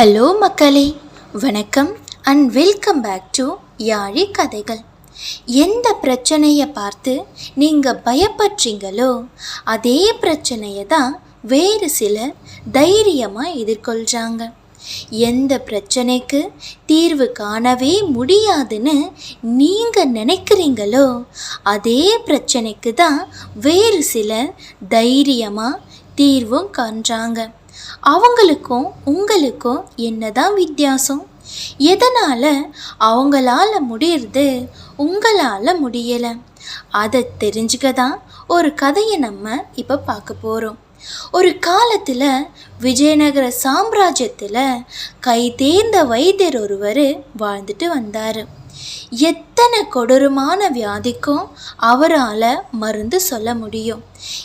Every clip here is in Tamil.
ஹலோ மக்களே வணக்கம் அண்ட் வெல்கம் பேக் டு யாழி கதைகள். எந்த பிரச்சனையை பார்த்து நீங்கள் பயப்படுறீங்களோ அதே பிரச்சனையை தான் வேறு சிலர் தைரியமாக எதிர்கொள்கிறாங்க எந்த பிரச்சனைக்கு தீர்வு காணவே முடியாதுன்னு நீங்கள் நினைக்கிறீங்களோ அதே பிரச்சனைக்கு தான் வேறு சிலர் தைரியமாக தீர்வும் காண்றாங்க. அவங்களுக்கும் உங்களுக்கும் என்னதான் வித்தியாசம்? எதனால் அவங்களால முடியறது உங்களால் முடியலை? அதை தெரிஞ்சுக்க தான் ஒரு கதையை நம்ம இப்போ பார்க்க போகிறோம் ஒரு காலத்தில் விஜயநகர சாம்ராஜ்யத்தில் கை தேர்ந்த வைத்தியர் ஒருவர் வாழ்ந்துட்டு வந்தார். எத்தனை கொடூரமான வியாதிக்கும் அவரால் மருந்து சொல்ல முடியும்.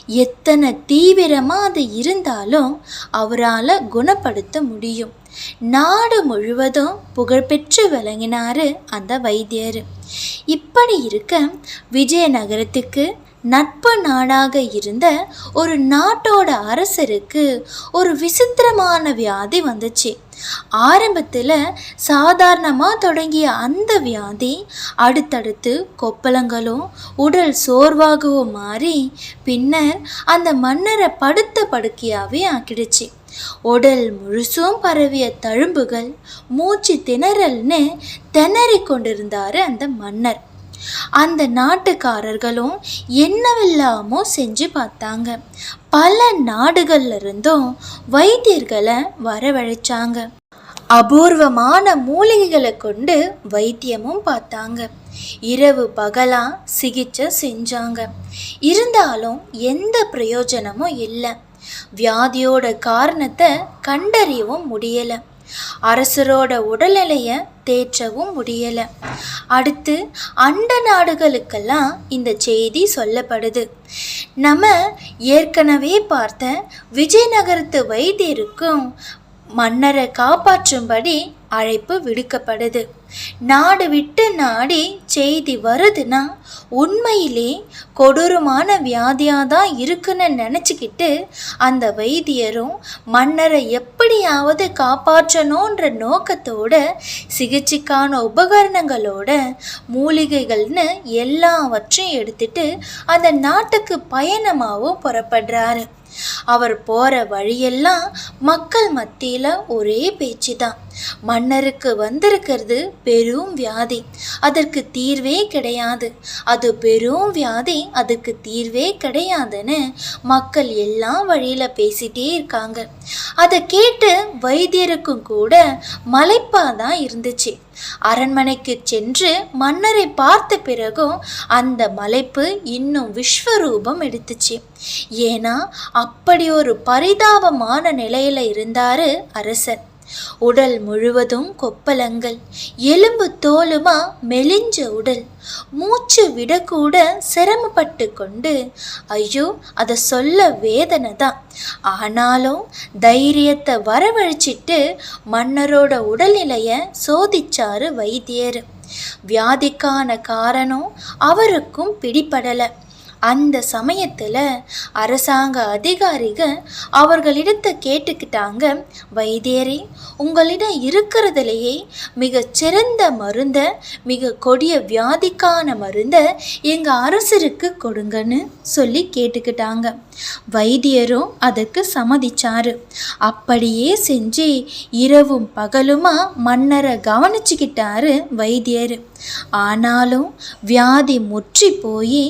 எத்தனை தீவிரமாக அது இருந்தாலும் அவரால் குணப்படுத்த முடியும். நாடு முழுவதும் புகழ்பெற்று விளங்கினார் அந்த வைத்தியர். இப்படி இருக்க விஜயநகரத்துக்கு நட்பு நாடாக இருந்த ஒரு நாட்டோட அரசருக்கு ஒரு விசித்திரமான வியாதி வந்துச்சு. ஆரம்பத்தில் சாதாரணமாக தொடங்கிய அந்த வியாதி அடுத்தடுத்து கொப்பளங்களும் உடல் சோர்வாகவும் மாறி பின்னர் அந்த மன்னரை படுத்த படுக்கையாகவே ஆக்கிடுச்சு. உடல் முழுசும் பரவிய தழும்புகள் மூச்சு திணறல்னு திணறி கொண்டிருந்தார் அந்த மன்னர். அந்த நாட்டுக்காரர்களும் என்னவெல்லாமோ செஞ்சு பார்த்தாங்க. பல நாடுகள்ல இருந்தும் வைத்தியர்களை வரவழைச்சாங்க. அபூர்வமான மூலிகைகளை கொண்டு வைத்தியமும் பார்த்தாங்க. இரவு பகலா சிகிச்சை செஞ்சாங்க. இருந்தாலும் எந்த பிரயோஜனமும் இல்லை. வியாதியோட காரணத்தை கண்டறியவும் முடியலை. அரசரோட உடல்நிலையை தேற்றவும் முடியலை. அடுத்து அண்ட நாடுகளுக்கெல்லாம் இந்த செய்தி சொல்லப்படுது. நம்ம ஏற்கனவே பார்த்த விஜயநகரத்து வைத்தியருக்கும் மன்னரை காப்பாற்றும்படி அழைப்பு விடுக்கப்படுது. நாடு விட்டு நாடி செய்தி வருதுன்னா உண்மையிலே கொடூரமான வியாதியாக தான் இருக்குன்னு நினச்சிக்கிட்டு அந்த வைத்தியரும் மன்னரை எப்படியாவது காப்பாற்றணுன்ற நோக்கத்தோட சிகிச்சைக்கான உபகரணங்களோட மூலிகைகள்னு எல்லாவற்றையும் எடுத்துட்டு அந்த நாட்டுக்கு பயணமாகவும் புறப்படுறாரு. அவர் போகிற வழியெல்லாம் மக்கள் மத்தியில் ஒரே பேச்சு தான் மன்னருக்கு வந்திருக்கிறது பெரும் வியாதி. அதற்கு தீர்வே கிடையாது. அது பெரும் வியாதி அதுக்கு தீர்வே கிடையாதுன்னு மக்கள் எல்லாம் வழியில் பேசிட்டே இருக்காங்க. அதை கேட்டு வைத்தியருக்கும் கூட மலைப்பாக தான் இருந்துச்சு. அரண்மனைக்கு சென்று மன்னரை பார்த்த பிறகும் அந்த மலைப்பு இன்னும் விஸ்வரூபம் எடுத்துச்சு. ஏன்னா அப்படி ஒரு பரிதாபமான நிலையில இருந்தாரு அரசர். உடல் முழுவதும் கொப்பளங்கள் எலும்பு தோலுமா மெலிஞ்ச உடல் மூச்சு விடக்கூட சிரமப்பட்டு கொண்டு ஐயோ அதை சொல்ல வேதனை தான். ஆனாலும் தைரியத்தை வரவழைச்சிட்டு மன்னரோட உடல்நிலையை சோதிச்சாரு வைத்தியர். வியாதிக்கான காரணம் அவருக்கும் பிடிபடலை. அந்த சமயத்தில் அரசாங்க அதிகாரிகள் அவர்களிடத்தை கேட்டுக்கிட்டாங்க வைத்தியரே உங்களிடம் இருக்கிறதுலையே மிகச்சிறந்த மருந்த மிக கொடிய வியாதிக்கான மருந்த எங்கள் அரசருக்கு கொடுங்கன்னு சொல்லி கேட்டுக்கிட்டாங்க. வைத்தியரும் அதுக்கு சம்மதிச்சாரு. அப்படியே செஞ்சு இரவும் பகலுமா மன்னரை கவனிச்சுக்கிட்டாரு வைத்தியர். ஆனாலும் வியாதி முற்றி போய்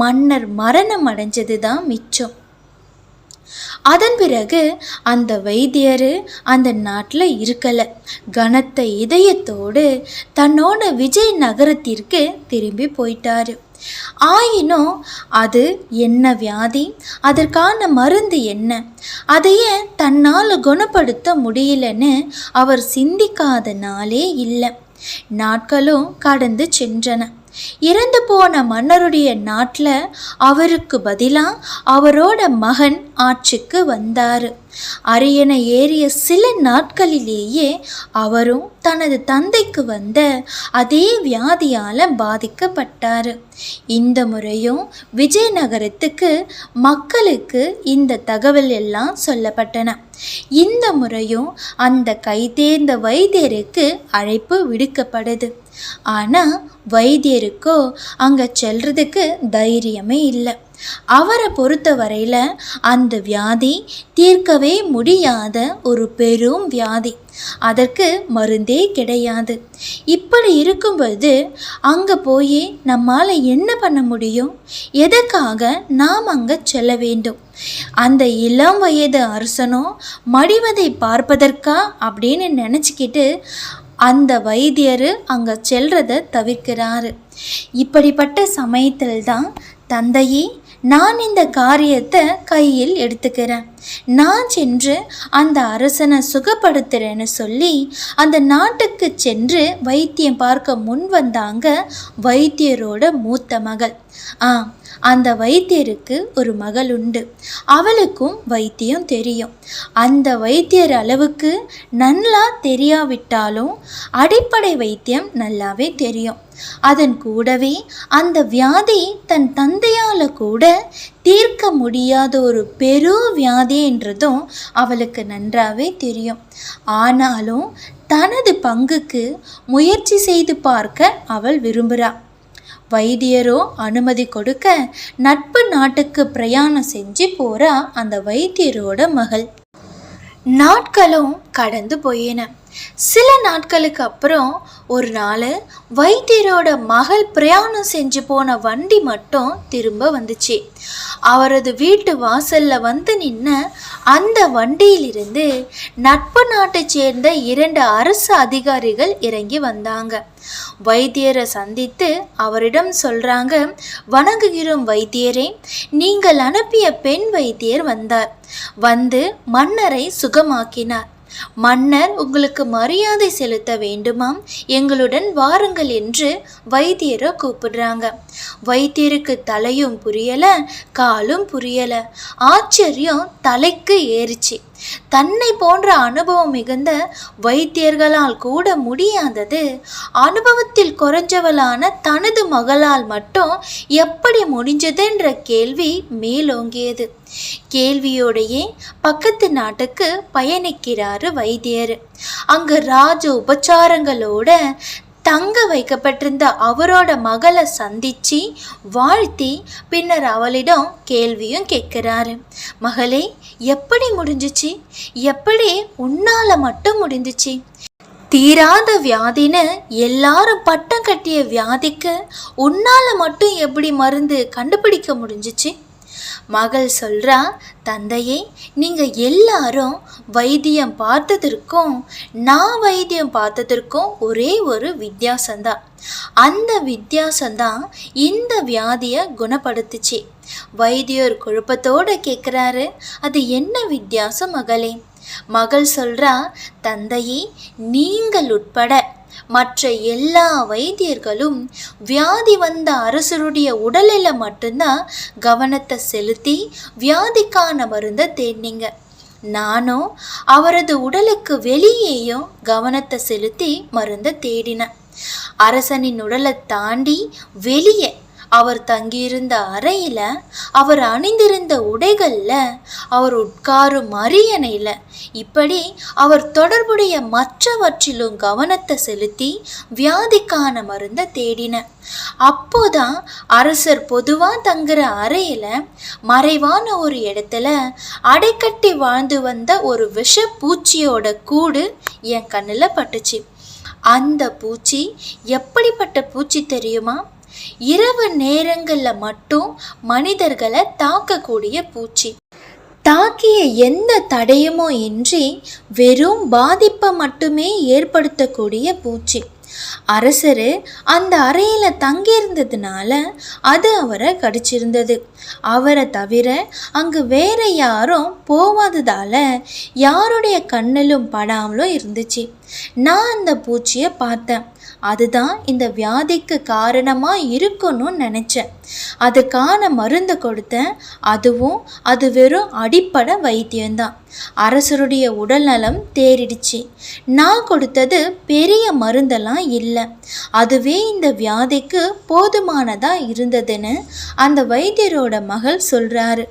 மன்னர் மரணம் அடைஞ்சது தான் மிச்சம். அதன் பிறகு அந்த வைத்தியர் அந்த நாட்டில் இருக்கலை. கனத்த இதயத்தோடு தன்னோட விஜய் நகரத்திற்கு திரும்பி போயிட்டாரு. ஆயினும் அது என்ன வியாதி? அதற்கான மருந்து என்ன? அதையே தன்னால் குணப்படுத்த முடியலன்னு அவர் சிந்திக்காத நாளே இல்லை. நாட்களும் கடந்து சென்றன. இறந்து போன மன்னருடைய நாட்டில் அவருக்கு பதிலாக அவரோட மகன் ஆட்சிக்கு வந்தார். அரியணை ஏறிய சில நாட்களிலேயே அவரும் தனது தந்தைக்கு வந்த அதே வியாதியால் பாதிக்கப்பட்டார். இந்த முறையும் விஜயநகரத்துக்கு மக்களுக்கு இந்த தகவல் எல்லாம் சொல்லப்பட்டன. இந்த முறையும் அந்த கைதேர்ந்த வைத்தியருக்கு அழைப்பு விடுக்கப்படுது. ஆனால் வைத்தியருக்கோ அங்கே செல்றதுக்கு தைரியமே இல்லை. அவரை பொறுத்த வரையில் அந்த வியாதி தீர்க்கவே முடியாத ஒரு பெரும் வியாதி. அதற்கு மருந்தே கிடையாது. இப்படி இருக்கும்போது அங்கே போய் நம்மால் என்ன பண்ண முடியும்? எதுக்காக நாம் அங்கே செல்ல வேண்டும்? அந்த இளம் வயது அரசனோ மடிவதை பார்ப்பதற்கா? அப்படின்னு நினச்சிக்கிட்டு அந்த வைத்தியர் அங்கே செல்றதை தவிர்க்கிறாரு. இப்படிப்பட்ட சமயத்தில் தான் தந்தையே நான் இந்த காரியத்தை கையில் எடுத்துக்கிறேன். நான் சென்று அந்த அரசனை சுகப்படுத்துகிறேன்னு சொல்லி அந்த நாட்டுக்கு சென்று வைத்தியம் பார்க்க முன் வந்தாங்க வைத்தியரோட மூத்த மகள். ஆ அந்த வைத்தியருக்கு ஒரு மகள் உண்டு. அவளுக்கும் வைத்தியம் தெரியும். அந்த வைத்தியர் அளவுக்கு நல்லா தெரியாவிட்டாலும் அடிப்படை வைத்தியம் நல்லாவே தெரியும். அதன் கூடவே அந்த வியாதி தன் தந்தையால் கூட தீர்க்க முடியாத ஒரு பெரு வியாதி என்றதும் அவளுக்கு நன்றாவே தெரியும். ஆனாலும் தனது பங்குக்கு முயற்சி செய்து பார்க்க அவள் விரும்புகிறாள் வைத்தியரோ அனுமதி கொடுக்க நட்பு நாட்டுக்கு பிரயாணம் செஞ்சு போறா அந்த வைத்தியரோட மகள். நாட்களும் கடந்து போயின. சில நாட்களுக்கு அப்புறம் ஒரு நாள் வைத்தியரோட மகள் பிரயாணம் செஞ்சு போன வண்டி மட்டும் திரும்ப வந்துச்சு. அவரது வீட்டு வாசல்ல வந்து நின்ன அந்த வண்டியிலிருந்து நட்பு நாட்டைச் சேர்ந்த இரண்டு அரசு அதிகாரிகள் இறங்கி வந்தாங்க. வைத்தியரை சந்தித்து அவரிடம் சொல்றாங்க வணங்குகிறோம் வைத்தியரே நீங்கள் அனுப்பிய பெண் வைத்தியர் வந்தார். வந்து மன்னரை சுகமாக்கினார். மன்னர் உங்களுக்கு மரியாதை செலுத்த வேண்டுமாம். எங்களுடன் வாருங்கள் என்று வைத்தியரை கூப்பிடுறாங்க. வைத்தியருக்கு தலையும் புரியல காலும் புரியல. ஆச்சரியம் தலைக்கு ஏறிச்சு. தன்னை போன்ற அனுபவம் மிகுந்த வைத்தியர்களால் கூட முடியாதது. அனுபவத்தில் குறைஞ்சவளான தனது மகளால் மட்டும் எப்படி முடிஞ்சதுன்ற கேள்வி மேலோங்கியது. கேள்வியோடையே பக்கத்து நாட்டுக்கு பயணிக்கிறாரு வைத்தியர். அங்கு ராஜ உபச்சாரங்களோட தங்க வைக்கப்பட்டிருந்த அவரோட மகளை சந்திச்சு வாழ்த்தி பின்னர் அவளிடம் கேள்வியும் கேட்கிறாரு. மகளே எப்படி முடிஞ்சிச்சு? எப்படி உன்னால மட்டும் முடிஞ்சிச்சு? தீராத வியாதின்னு எல்லாரும் பட்டம் கட்டிய வியாதிக்கு உன்னால மட்டும் எப்படி மருந்து கண்டுபிடிக்க முடிஞ்சிச்சு? மகள் சொல்றா தந்தையே நீங்க எல்லாரும் வைத்தியம் பார்த்ததற்கும் நான் வைத்தியம் பார்த்ததற்கும் ஒரே ஒரு வித்தியாசம்தான் அந்த வித்தியாசம்தான் இந்த வியாதியை குணப்படுத்துச்சு. வைத்தியர் குழப்பத்தோட கேட்குறாரு அது என்ன வித்தியாசம் மகளே? மகள் சொல்றா தந்தையே நீங்கள் உட்பட மற்ற எல்லா வைத்தியர்களும் வியாதி வந்த அரசருடைய உடலில் மட்டும்தான் கவனத்தை செலுத்தி வியாதிக்கான மருந்தை தேடினீங்க. நானும் அவரது உடலுக்கு வெளியேயும் கவனத்தை செலுத்தி மருந்தை தேடினேன். அரசனின் உடலை தாண்டி வெளியே அவர் தங்கியிருந்த அறையில் அவர் அணிந்திருந்த உடைகளில் அவர் உட்காரும் அரியணையில். இப்படி அவர் தொடர்புடைய மற்றவற்றிலும் கவனத்தை செலுத்தி வியாதிக்கான மருந்தை தேடின. அப்போதான் அரசர் பொதுவாக தங்குற அறையில் மறைவான ஒரு இடத்துல அடைக்கட்டி வாழ்ந்து வந்த ஒரு விஷ பூச்சியோட கூடு என் கண்ணில் பட்டுச்சு. அந்த பூச்சி எப்படிப்பட்ட பூச்சி தெரியுமா? இரவு நேரங்களில் மட்டும் மனிதர்களை தாக்கக்கூடிய பூச்சி. தாக்கிய எந்த தடயமோ இன்றி வெறும் பாதிப்பை மட்டுமே ஏற்படுத்தக்கூடிய பூச்சி. அரசர் அந்த அறையில் தங்கியிருந்ததுனால அது அவரை கடிச்சிருந்தது. அவரை தவிர அங்கு வேற யாரும் போவாததால யாருடைய கண்ணிலும் படாமலும் இருந்துச்சு. நான் அந்த பூச்சியை பார்த்தேன். அதுதான் இந்த வியாதிக்கு காரணமாக இருக்கணும்னு நினச்சேன். அதுக்கான மருந்து கொடுத்தேன். அதுவும் அது வெறும் அடிப்படை வைத்தியம்தான். அரசருடைய உடல்நலம் தேறிடுச்சு. நான் கொடுத்தது பெரிய மருந்தெல்லாம் இல்லை. அதுவே இந்த வியாதிக்கு போதுமானதாக இருந்ததுன்னு அந்த வைத்தியரோட மகள் சொல்கிறாரு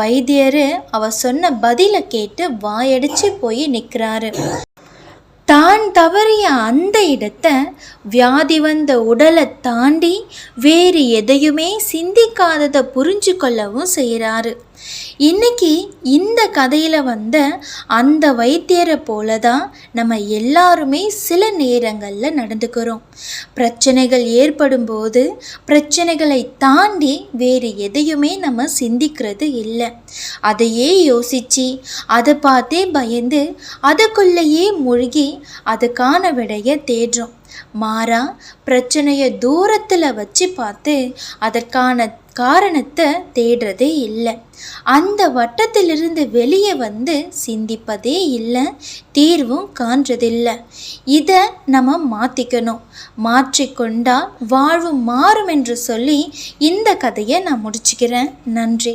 வைத்தியர் அவ சொன்ன பதிலை கேட்டு வாயடிச்சு போய் நிற்கிறாரு தான் தவறிய அந்த இடத்தை வியாதி வந்த உடலை தாண்டி வேறு எதையுமே சிந்திக்காததை புரிஞ்சு கொள்ளவும் செய்கிறாரு. இன்னைக்கு இந்த கதையில் வந்த அந்த வைத்தியரை போல தான் நம்ம எல்லாருமே சில நேரங்களில் நடந்துக்கிறோம். பிரச்சனைகள் ஏற்படும் போது பிரச்சனைகளை தாண்டி வேறு எதையுமே நம்ம சிந்திக்கிறது இல்லை. அதையே யோசித்து அதை பார்த்தே பயந்து அதுக்குள்ளேயே மூழ்கி அதுக்கான விடையை தேடுறோம். மாறா பிரச்சனையை தூரத்தில் வச்சு பார்த்து அதற்கான காரணத்தை தேடுறதே இல்லை. அந்த வட்டத்திலிருந்து வெளியே வந்து சிந்திப்பதே இல்லை. தீர்வும் காண்றதில்லை. இதை நம்ம மாற்றிக்கணும் மாற்றிக்கொண்டால் வாழ்வு மாறும் என்று சொல்லி இந்த கதையை நான் முடிச்சுக்கிறேன். நன்றி.